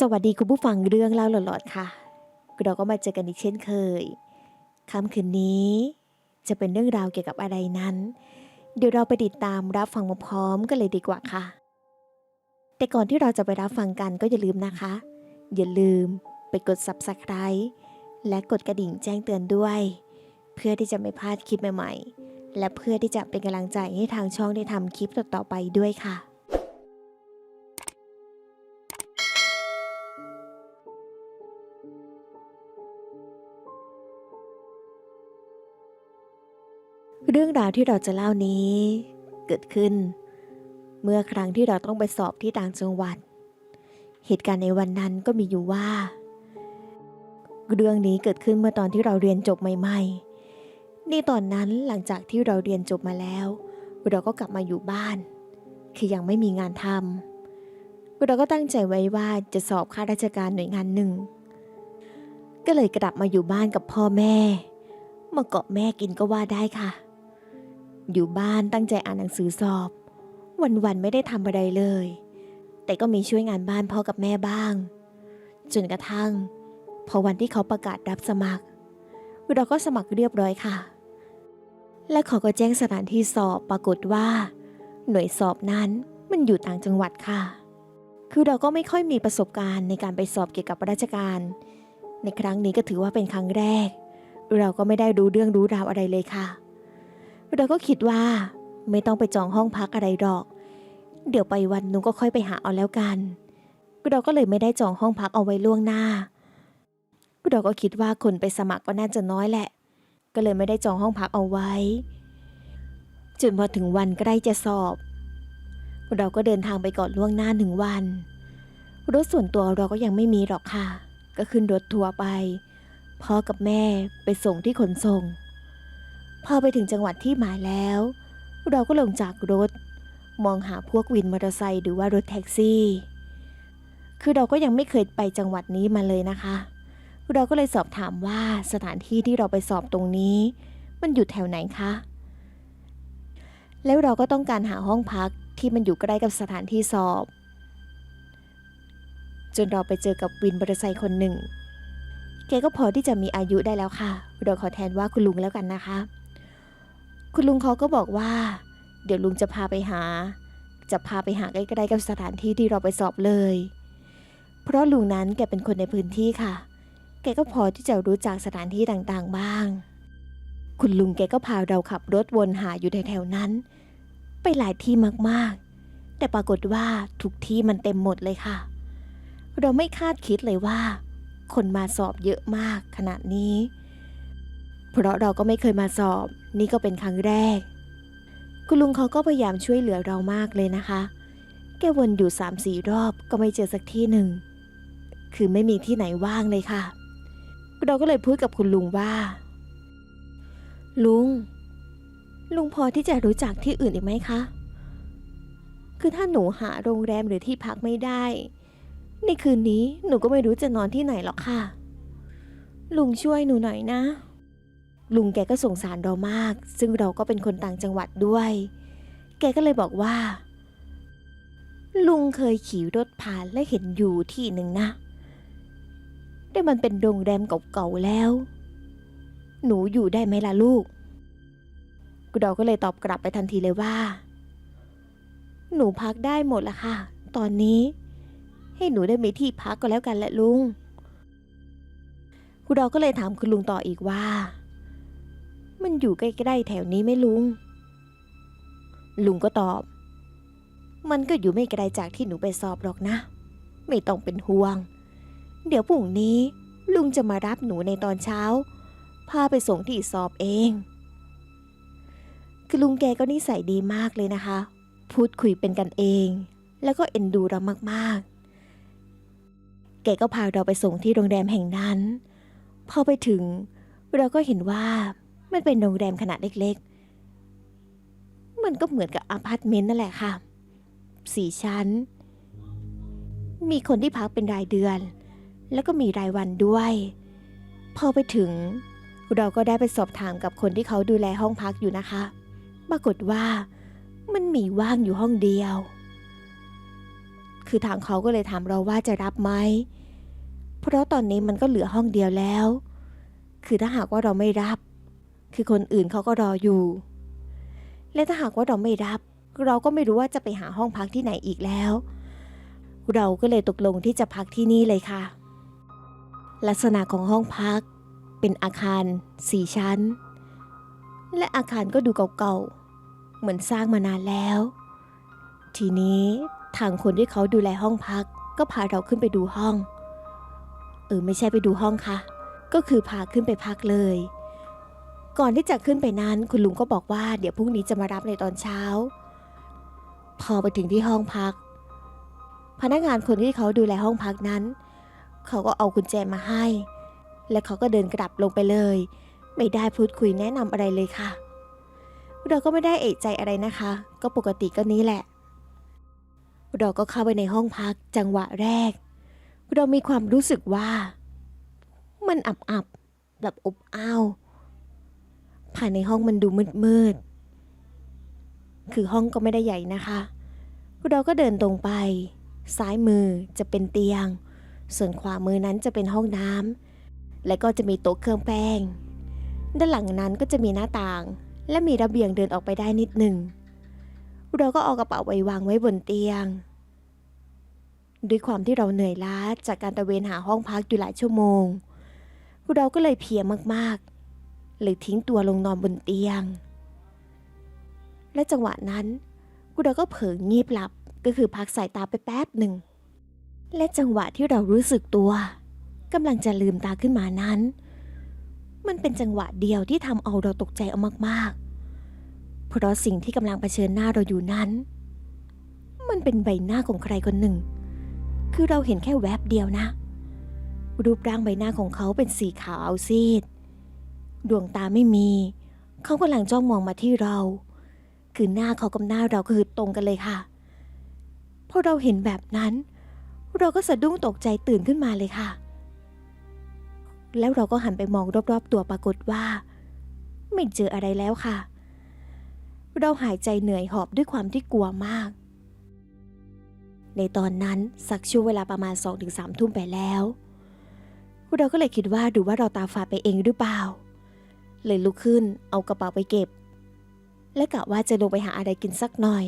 สวัสดีคุณผู้ฟังเรื่องเล่าหลอนๆค่ะ เราก็มาเจอกันอีกเช่นเคยค่ำคืนนี้ จะเป็นเรื่องราวเกี่ยวกับอะไรนั้น เดี๋ยวเราไปติดตามรับฟังพร้อมกันเลยดีกว่าค่ะ แต่ก่อนที่เราจะไปรับฟังกันก็อย่าลืมนะคะ อย่าลืมไปกด subscribe และกดกระดิ่งแจ้งเตือนด้วย เพื่อที่จะไม่พลาดคลิปใหม่ๆ และเพื่อที่จะเป็นกำลังใจให้ทางช่องได้ทำคลิปต่อๆไปด้วยค่ะ เรื่องราวที่เราจะเล่านี้ เกิดขึ้น เมื่อครั้งที่เราต้องไปสอบที่ต่างจังหวัด เหตุการณ์ในวันนั้นก็มีอยู่ว่า เรื่องนี้เกิดขึ้นเมื่อตอนที่เราเรียนจบใหม่ ๆ นี่ตอนนั้นหลังจากที่เราเรียนจบมาแล้ว เราก็กลับมาอยู่บ้าน คือยังไม่มีงานทำเราก็ตั้งใจไว้ว่าจะสอบข้าราชการหน่วยงานหนึ่ง ก็เลยกลับมาอยู่บ้านกับพ่อแม่ มาเกาะแม่กินก็ว่าได้ค่ะ อยู่บ้านตั้งใจอ่านหนังสือสอบ วันๆไม่ได้ทำอะไรเลย แต่ก็มีช่วยงานบ้านพ่อกับแม่บ้าง จนกระทั่ง พอวันที่เขาประกาศรับสมัคร เราก็สมัครเรียบร้อยค่ะ และเขาก็แจ้งสถานที่สอบปรากฏว่า หน่วยสอบนั้นมันอยู่ต่างจังหวัดค่ะ คือเราก็ไม่ค่อยมีประสบการณ์ในการไปสอบเกี่ยวกับราชการ ในครั้งนี้ก็ถือว่าเป็นครั้งแรก เราก็ไม่ได้รู้เรื่องรู้ราวอะไรเลยค่ะ เราก็คิดว่าไม่ต้องไปจองห้องพักอะไรหรอก เดี๋ยวไปวันนู้นก็ค่อยไปหาเอาแล้วกัน เราก็เลยไม่ได้จองห้องพักเอาไว้ล่วงหน้า เราก็คิดว่าคนไปสมัครก็น่าจะน้อยแหละ ก็เลยไม่ได้จองห้องพักเอาไว้ จนพอถึงวันใกล้จะสอบ เราก็เดินทางไปก่อนล่วงหน้าหนึ่งวัน รถส่วนตัวเราก็ยังไม่มีหรอกค่ะ ก็ขึ้นรถทัวร์ไป พ่อกับแม่ไปส่งที่ขนส่ง พอไปถึงจังหวัดที่หมายแล้ว เราก็ลงจากรถ มองหาพวกวินมอเตอร์ไซค์หรือว่ารถแท็กซี่ คือเราก็ยังไม่เคยไปจังหวัดนี้มาเลยนะคะ เราก็เลยสอบถามว่าสถานที่ที่เราไปสอบตรงนี้ มันอยู่แถวไหนคะ แล้วเราก็ต้องการหาห้องพักที่มันอยู่ใกล้กับสถานที่สอบ จนเราไปเจอกับวินมอเตอร์ไซค์คนหนึ่งแกก็พอที่จะมีอายุได้แล้วค่ะ เราขอแทนว่าคุณลุงแล้วกันนะคะ คุณลุงเขาก็บอกว่า เดี๋ยวลุงจะพาไปหา จะพาไปหาใกล้ๆกับสถานที่ที่เราไปสอบเลย เพราะลุงนั้นแกเป็นคนในพื้นที่ค่ะ แกก็พอที่จะรู้จักสถานที่ต่างๆบ้าง คุณลุงแกก็พาเราขับรถวนหาอยู่แถวๆนั้น ไปหลายที่มากๆ แต่ปรากฏว่าทุกที่มันเต็มหมดเลยค่ะ เราไม่คาดคิดเลยว่า คนมาสอบเยอะมากขนาดนี้ เพราะเราก็ไม่เคยมาสอบ นี่ก็เป็นครั้งแรก คุณลุงเขาก็พยายามช่วยเหลือเรามากเลยนะคะ แกวนอยู่สามสี่รอบก็ไม่เจอสักที่หนึ่ง คือไม่มีที่ไหนว่างเลยค่ะ เราก็เลยพูดกับคุณลุงว่า ลุง ลุงพอที่จะรู้จักที่อื่นอีกไหมคะ คือถ้าหนูหาโรงแรมหรือที่พักไม่ได้ ในคืนนี้หนูก็ไม่รู้จะนอนที่ไหนหรอกค่ะ ลุงช่วยหนูหน่อยนะ ลุงแกก็สงสารเรามาก ซึ่งเราก็เป็นคนต่างจังหวัดด้วย แกก็เลยบอกว่า ลุงเคยขี่รถผ่านและเห็นอยู่ที่หนึ่งนะ แต่มันเป็นโรงแรมเก่าๆแล้ว หนูอยู่ได้ไหมล่ะลูก เราก็เลยตอบกลับไปทันทีเลยว่า หนูพักได้หมดละค่ะ ตอนนี้ ให้หนูได้มีที่พักก็แล้วกันแหละลุงเราก็เลยถามคุณลุงต่ออีกว่า มันอยู่ใกล้ๆแถวนี้ไหมลุง ลุงก็ตอบ มันก็อยู่ไม่ไกลจากที่หนูไปสอบหรอกนะ ไม่ต้องเป็นห่วง เดี๋ยวพรุ่งนี้ลุงจะมารับหนูในตอนเช้า พาไปส่งที่สอบเอง คือลุงแกก็นิสัยดีมากเลยนะคะ พูดคุยเป็นกันเอง แล้วก็เอ็นดูเรามากๆ แกก็พาเราไปส่งที่โรงแรมแห่งนั้น พอไปถึง เราก็เห็นว่า มันเป็นโรงแรมขนาดเล็กๆ มันก็เหมือนกับอพาร์ตเมนต์นั่นแหละค่ะ สี่ชั้น มีคนที่พักเป็นรายเดือน แล้วก็มีรายวันด้วย พอไปถึง เราก็ได้ไปสอบถามกับคนที่เขาดูแลห้องพักอยู่นะคะ ปรากฏว่ามันมีว่างอยู่ห้องเดียว คือทางเขาก็เลยถามเราว่าจะรับไหม เพราะตอนนี้มันก็เหลือห้องเดียวแล้ว คือถ้าหากว่าเราไม่รับ คือคนอื่นเขาก็รออยู่ และถ้าหากว่าเราไม่รับ เราก็ไม่รู้ว่าจะไปหาห้องพักที่ไหนอีกแล้ว เราก็เลยตกลงที่จะพักที่นี่เลยค่ะ ลักษณะของห้องพัก เป็นอาคารสี่ชั้น และอาคารก็ดูเก่าๆ เหมือนสร้างมานานแล้ว ทีนี้ทางคนที่เขาดูแลห้องพัก ก็พาเราขึ้นไปดูห้อง เออไม่ใช่ไปดูห้องค่ะ ก็คือพาขึ้นไปพักเลย ก่อนที่จะขึ้นไปนั้น คุณลุงก็บอกว่าเดี๋ยวพรุ่งนี้จะมารับในตอนเช้า พอไปถึงที่ห้องพัก พนักงานคนที่เขาดูแลห้องพักนั้น เขาก็เอากุญแจมาให้ และเขาก็เดินกลับลงไปเลย ไม่ได้พูดคุยแนะนำอะไรเลยค่ะ เราก็ไม่ได้เอะใจอะไรนะคะ ก็ปกติก็นี้แหละ เราก็เข้าไปในห้องพักจังหวะแรก เรามีความรู้สึกว่า มันอับอับแบบอบอ้าว ภายในห้องมันดูมืดมืดๆคือห้องก็ไม่ได้ใหญ่นะคะ เราก็เดินตรงไป ซ้ายมือจะเป็นเตียง ส่วนขวามือนั้นจะเป็นห้องน้ำ และก็จะมีโต๊ะเครื่องแป้ง ด้านหลังนั้นก็จะมีหน้าต่าง และมีระเบียงเดินออกไปได้นิดหนึ่ง เราก็เอากระเป๋าไว้วางไว้บนเตียง ด้วยความที่เราเหนื่อยล้าจากการตะเวนหาห้องพักอยู่หลายชั่วโมง เราก็เลยเพียมากๆ เลยทิ้งตัวลงนอนบนเตียง และจังหวะนั้นเราก็เผลองีบหลับก็คือพักสายตาไปแป๊บหนึ่ง และจังหวะที่เรารู้สึกตัวกำลังจะลืมตาขึ้นมานั้น มันเป็นจังหวะเดียวที่ทำเอาเราตกใจเอามากๆ เพราะสิ่งที่กำลังเผชิญหน้าเราอยู่นั้น มันเป็นใบหน้าของใครคนหนึ่ง คือเราเห็นแค่แวบเดียวนะ รูปร่างใบหน้าของเขาเป็นสีขาวซีด ดวงตาไม่มี เขากำลังจ้องมองมาที่เรา คือหน้าเขากับหน้าเราคือตรงกันเลยค่ะพอเราเห็นแบบนั้น เราก็สะดุ้งตกใจตื่นขึ้นมาเลยค่ะ แล้วเราก็หันไปมองรอบๆ ตัวปรากฏว่า ไม่เจออะไรแล้วค่ะ เราหายใจเหนื่อยหอบด้วยความที่กลัวมาก ในตอนนั้นสักช่วงเวลาประมาณ2-3ถึงทุ่มไปแล้วเราก็เลยคิดว่าดูว่าเราตาฝาดไปเองหรือเปล่า เลยลุกขึ้นเอากระเป๋าไปเก็บ และกะว่าจะลงไปหาอะไรกินสักหน่อย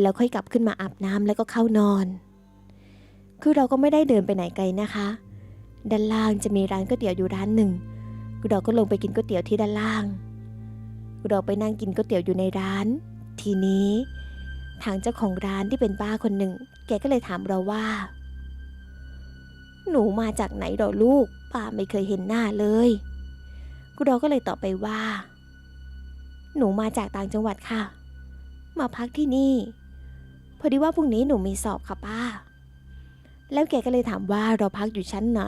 แล้วค่อยกลับขึ้นมาอาบน้ำแล้วก็เข้านอน คือเราก็ไม่ได้เดินไปไหนไกลนะคะ ด้านล่างจะมีร้านก๋วยเตี๋ยวอยู่ร้านหนึ่งเราก็ลงไปกินก๋วยเตี๋ยวที่ด้านล่าง เราไปนั่งกินก๋วยเตี๋ยวอยู่ในร้าน ทีนี้ทางเจ้าของร้านที่เป็นป้าคนหนึ่ง แกก็เลยถามเราว่า หนูมาจากไหนหรอลูก ป้าไม่เคยเห็นหน้าเลย เราก็เลยตอบไปว่า หนูมาจากต่างจังหวัดค่ะ มาพักที่นี่ พอดีว่าพรุ่งนี้หนูมีสอบค่ะป้า แล้วแกก็เลยถามว่าเราพักอยู่ชั้นไหน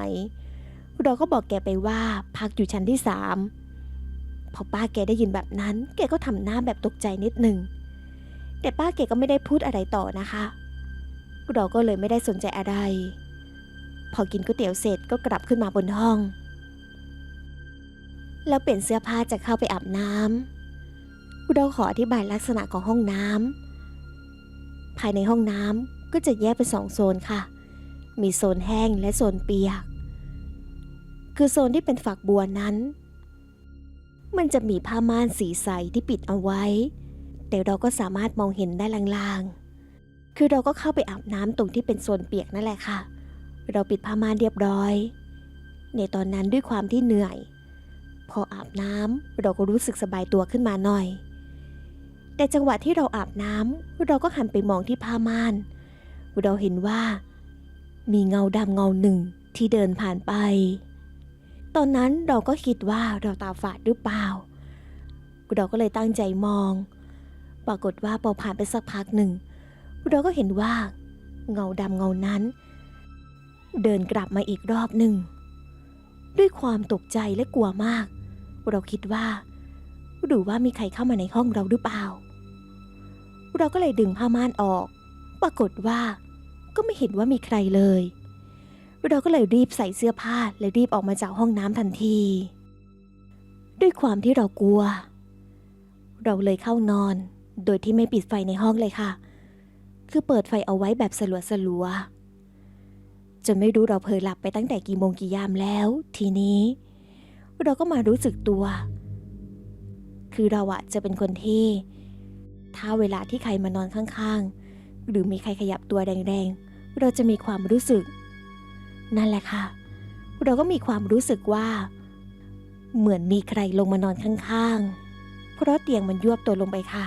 เราก็บอกแกไปว่าพักอยู่ชั้นที่สามพอป้าแกได้ยินแบบนั้น แกก็ทำหน้าแบบตกใจนิดหนึ่ง แต่ป้าแกก็ไม่ได้พูดอะไรต่อนะคะ เราก็เลยไม่ได้สนใจอะไร พอกินก๋วยเตี๋ยวเสร็จก็กลับขึ้นมาบนห้อง แล้วเปลี่ยนเสื้อผ้าจะเข้าไปอาบน้ำเราขออธิบายลักษณะของห้องน้ำภายในห้องน้ำก็จะแยกเป็นสองโซนค่ะ มีโซนแห้งและโซนเปียก คือโซนที่เป็นฝักบัวนั้น มันจะมีผ้าม่านสีใสที่ปิดเอาไว้ แต่เราก็สามารถมองเห็นได้ลางๆ คือเราก็เข้าไปอาบน้ำตรงที่เป็นโซนเปียกนั่นแหละค่ะ เราปิดผ้าม่านเรียบร้อย ในตอนนั้นด้วยความที่เหนื่อย พออาบน้ำเราก็รู้สึกสบายตัวขึ้นมาหน่อย แต่จังหวะที่เราอาบน้ำเราก็หันไปมองที่ผ้าม่าน เราเห็นว่า มีเงาดำเงาหนึ่งที่เดินผ่านไป ตอนนั้นเราก็คิดว่าเราตาฝาดหรือเปล่า เราก็เลยตั้งใจมอง ปรากฏว่าพอผ่านไปสักพักหนึ่ง เราก็เห็นว่า เงาดำเงานั้น เดินกลับมาอีกรอบหนึ่งด้วยความตกใจและกลัวมาก เราคิดว่าหรือว่ามีใครเข้ามาในห้องเราหรือเปล่า เราก็เลยดึงผ้าม่านออก ปรากฏว่า ก็ไม่เห็นว่ามีใครเลย เราก็เลยรีบใส่เสื้อผ้าและรีบออกมาจากห้องน้ำทันที ด้วยความที่เรากลัว เราเลยเข้านอน โดยที่ไม่ปิดไฟในห้องเลยค่ะ คือเปิดไฟเอาไว้แบบสลัวสลัวจนไม่รู้เราเพลอหลับไปตั้งแต่กี่โมงกี่ยามแล้ว ทีนี้ เราก็มารู้สึกตัว คือเราอะจะเป็นคนที่ ถ้าเวลาที่ใครมานอนข้างๆ หรือมีใครขยับตัวแรงๆ เราจะมีความรู้สึก นั่นแหละค่ะ เราก็มีความรู้สึกว่า เหมือนมีใครลงมานอนข้างๆ เพราะเตียงมันยวบตัวลงไปค่ะ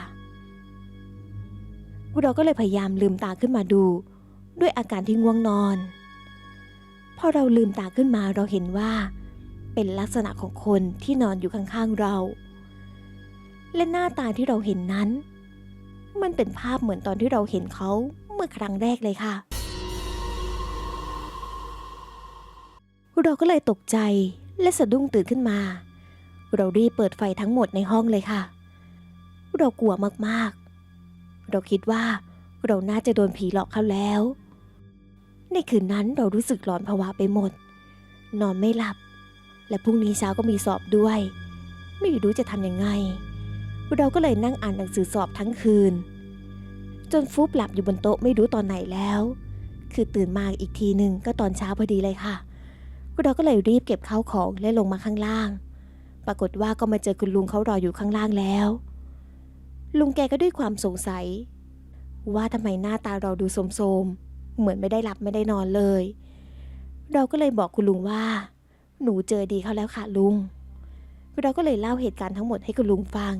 เราก็เลยพยายามลืมตาขึ้นมาดู ด้วยอาการที่ง่วงนอน พอเราลืมตาขึ้นมาเราเห็นว่า เป็นลักษณะของคนที่นอนอยู่ข้างๆเรา และหน้าตาที่เราเห็นนั้น มันเป็นภาพเหมือนตอนที่เราเห็นเขาเมื่อครั้งแรกเลยค่ะ เราก็เลยตกใจและสะดุ้งตื่นขึ้นมา เรารีบเปิดไฟทั้งหมดในห้องเลยค่ะ เรากลัวมากๆ เราคิดว่าเราน่าจะโดนผีหลอกเขาแล้ว ในคืนนั้นเรารู้สึกหลอนผวาไปหมด นอนไม่หลับ และพรุ่งนี้เช้าก็มีสอบด้วย ไม่รู้จะทำยังไง เราก็เลยนั่งอ่านหนังสือสอบทั้งคืน จนฟุบหลับอยู่บนโต๊ะไม่รู้ตอนไหนแล้ว คือตื่นมาอีกทีหนึ่งก็ตอนเช้าพอดีเลยค่ะ เราก็เลยรีบเก็บข้าวของและลงมาข้างล่าง ปรากฏว่าก็มาเจอคุณลุงเขารออยู่ข้างล่างแล้ว ลุงแกก็ด้วยความสงสัย ว่าทำไมหน้าตาเราดูโสมๆเหมือนไม่ได้หลับไม่ได้นอนเลย เราก็เลยบอกคุณลุงว่า หนูเจอดีเขาแล้วค่ะลุง เราก็เลยเล่าเหตุการณ์ทั้งหมดให้คุณลุงฟัง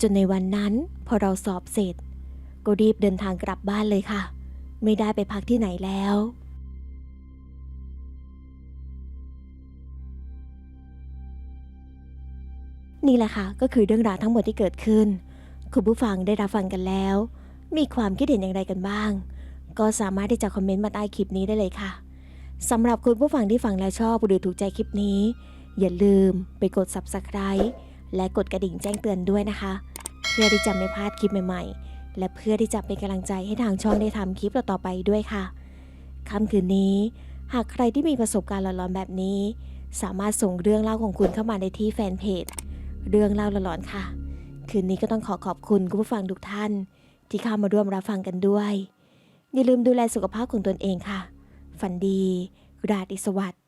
จนในวันนั้นพอเราสอบเสร็จ ก็รีบเดินทางกลับบ้านเลยค่ะ ไม่ได้ไปพักที่ไหนแล้ว นี่แหละค่ะก็คือเรื่องราวทั้งหมดที่เกิดขึ้น คุณผู้ฟังได้รับฟังกันแล้ว มีความคิดเห็นอย่างไรกันบ้าง ก็สามารถที่จะคอมเมนต์มาใต้คลิปนี้ได้เลยค่ะ สำหรับคุณผู้ฟังที่ฟังแล้วชอบหรือถูกใจคลิปนี้ อย่าลืมไปกด subscribe และกดกระดิ่งแจ้งเตือนด้วยนะคะ เพื่อที่จะไม่พลาดคลิปใหม่ๆ และเพื่อที่จะเป็นกำลังใจให้ทางช่องได้ทำคลิปต่อๆไปด้วยค่ะค่ำคืนนี้ หากใครที่มีประสบการณ์หลอนๆแบบนี้ สามารถส่งเรื่องเล่าของคุณเข้ามาในที่แฟนเพจเรื่องเล่าหลอนๆค่ะ คืนนี้ก็ต้องขอขอบคุณคุณผู้ฟังทุกท่าน ที่เข้ามาร่วมรับฟังกันด้วย อย่าลืมดูแลสุขภาพของตนเองค่ะ ฝันดี ราตรีสวัสดิ์